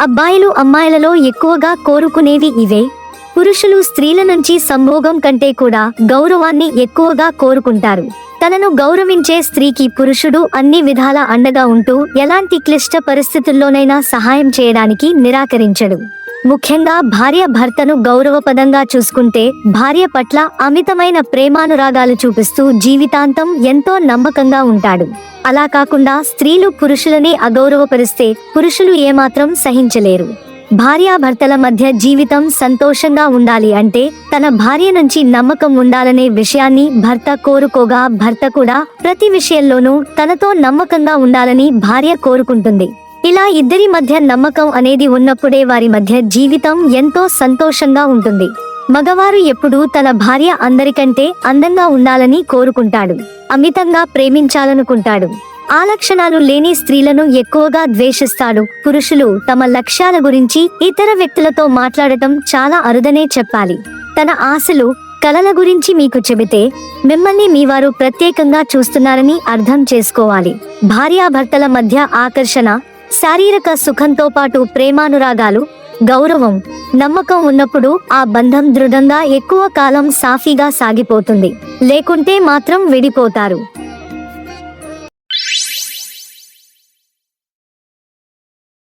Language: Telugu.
అబ్బాయిలు అమ్మాయిలలో ఎక్కువగా కోరుకునేవి ఇవే. పురుషులు స్త్రీల నుంచి సంభోగం కంటే కూడా గౌరవాన్ని ఎక్కువగా కోరుకుంటారు. తనను గౌరవించే స్త్రీకి పురుషుడు అన్ని విధాల అండగా ఉంటూ ఎలాంటి క్లిష్ట పరిస్థితుల్లోనైనా సహాయం చేయడానికి నిరాకరించడు. ముఖ్యంగా భార్య భర్తను గౌరవపదంగా చూసుకుంటే భార్య పట్ల అమితమైన ప్రేమానురాగాలు చూపిస్తూ జీవితాంతం ఎంతో నమ్మకంగా ఉంటాడు. అలా కాకుండా స్త్రీలు పురుషులని అగౌరవపరిస్తే పురుషులు ఏమాత్రం సహించలేరు. భార్యాభర్తల మధ్య జీవితం సంతోషంగా ఉండాలి అంటే తన భార్య నుంచి నమ్మకం ఉండాలనే విషయాన్ని భర్త కోరుకోగా భర్త కూడా ప్రతి విషయంలోనూ తనతో నమ్మకంగా ఉండాలని భార్య కోరుకుంటుంది. ఇలా ఇద్దరి మధ్య నమ్మకం అనేది ఉన్నప్పుడే వారి మధ్య జీవితం ఎంతో సంతోషంగా ఉంటుంది. మగవారు ఎప్పుడూ తన భార్య అందరికంటే అందంగా ఉండాలని కోరుకుంటాడు. అమితంగా ప్రేమించాలనుకుంటాడు. ఆ లక్షణాలు లేని స్త్రీలను ఎక్కువగా ద్వేషిస్తాడు. పురుషులు తమ లక్ష్యాల గురించి ఇతర వ్యక్తులతో మాట్లాడటం చాలా అరుదనే చెప్పాలి. తన ఆశలు కలల గురించి మీకు చెబితే మిమ్మల్ని మీ వారు ప్రత్యేకంగా చూస్తున్నారని అర్థం చేసుకోవాలి. భార్యాభర్తల మధ్య ఆకర్షణ శారీరక సుఖంతో పాటు ప్రేమానురాగాలు గౌరవం నమ్మకం ఉన్నప్పుడు ఆ బంధం దృఢంగా ఎక్కువ కాలం సాఫీగా సాగిపోతుంది. లేకుంటే మాత్రం విడిపోతారు.